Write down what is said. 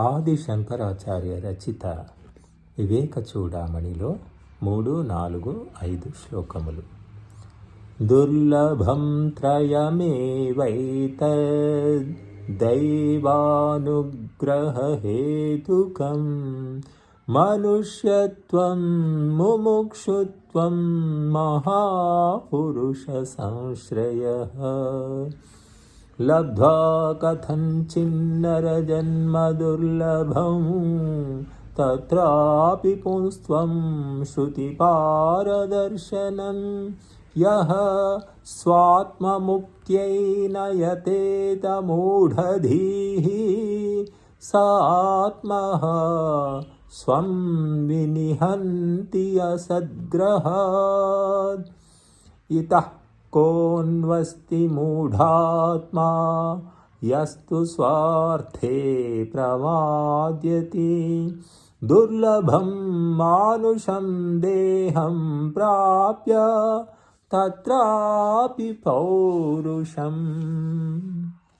ఆది శంకరాచార్య రచిత వివేక చూడామణిలో మూడు నాలుగు ఐదు శ్లోకములు. దుర్లభం త్రయమేవైత దైవానుగ్రహేతుకం మనుష్యత్వం ముముక్షుత్వం మహాపురుష సంశ్రయ लब्ध्वा कथञ्चिन्नरजन्मदुर्लभं तत्रापि पुंस्त्वं श्रुतिपारदर्शनं। यः स्वात्ममुक्त्यै नयतेतमूढधीः स आत्मः स्वं विनिहन्ति असद्ग्रहात्। इतः कोऽन्वस्ति मूढात्मा यस्तु स्वार्थे प्रमाद्यति। दुर्लभं मानुषं देहं प्राप्य तत्रापि पौरुषम्।